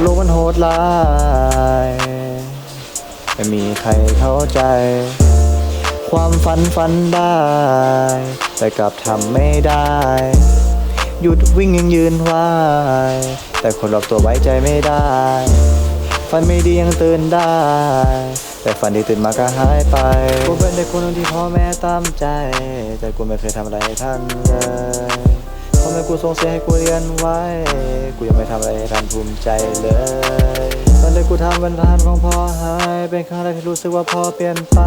โลกมันโหดร้ายไม่มีใครเข้าใจ ความฝันฝันได้ แต่กลับทำไม่ได้ หยุดวิ่งยังยืนไหวแต่คนรอบตัวไว้ใจไม่ได้ ฝันไม่ดียังตื่นได้ แต่ฝันที่ตื่นมาก็หายไปกูเป็นเด็กคนหนึงที่พ่อแม่ตามใจ แต่กูไม่เคยทำอะไรท่านเลย พ่อแม่กูส่งเสียให้กูเรียนไว้ กูยังไม่ทำอะไรให้ท่านภูมิใจเลย ตอนเด็กกูทำเป็นทารของพ่อหาย เป็นครั้งแรกที่รู้สึกว่าพ่อเปลี่ยนไป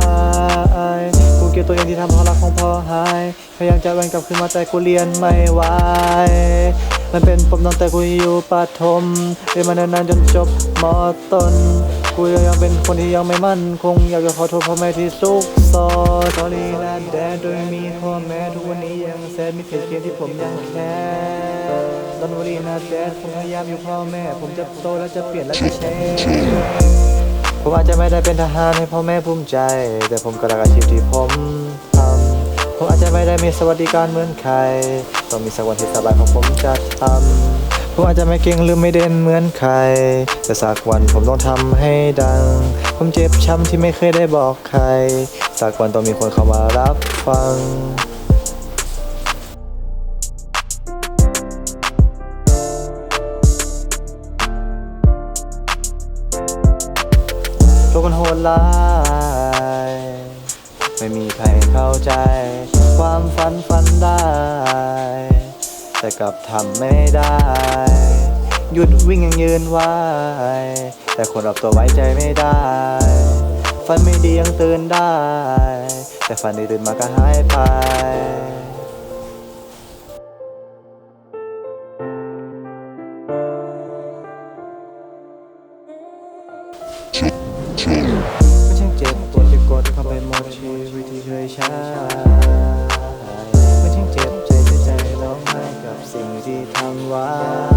กูเกลียดตัวเองที่ทำเพราะรักของพ่อหาย พยายามจะแวนกลับขึ้นมาแต่กูเรียนไม่ไหวมันเป็นปมตั้งแต่กูอยู่ประถมเรียนมานานๆจนจบมต้น กูยังเป็นคนที่ยังไม่มั่นคงอยากจะขอโทษพ่อแม่ที่ซุกซอน Sorry นะแดดโดยมีพ่อแม่ทุกวันนี้ยังแซดมีเพจเกมที่ผมยังแค่ตอนวันนี้นะแดดผมพยายามอยู่พ่อแม่ ผมจะโตแล้วจะเปลี่ยนและจะเชนผมอาจจะไม่ได้เป็นทหารให้พ่อแม่ภูมิใจ แต่ผมก็รักอาชีพที่ผมทำผมอาจจะไม่ได้มีสวัสดิการเหมือนใครต้องมีสักวันที่สบายของผมจะทำ ผมอาจจะไม่เก่งหรือไม่เด่นเหมือนใคร แต่สักวันผมต้องทำให้ดัง ผมเจ็บช้ำที่ไม่เคยได้บอกใคร สักวันต้องมีคนเข้ามารับฟังโลกมันโหดร้ายไม่มีใครเข้าใจ ความฝันฝันได้ แต่กลับทำไม่ได้ หยุดวิ่งยังยืนไหวแต่คนรอบตัวไว้ใจไม่ได้ ฝันไม่ดียังตื่นได้ แต่ฝันที่ตื่นมาก็หายไปมันช่างเจ็บปวดจะกดเข้าไปหมดชีวิตที่เคยใช้มันช่ ร้องไห้กับสิ่งที่ทำไว้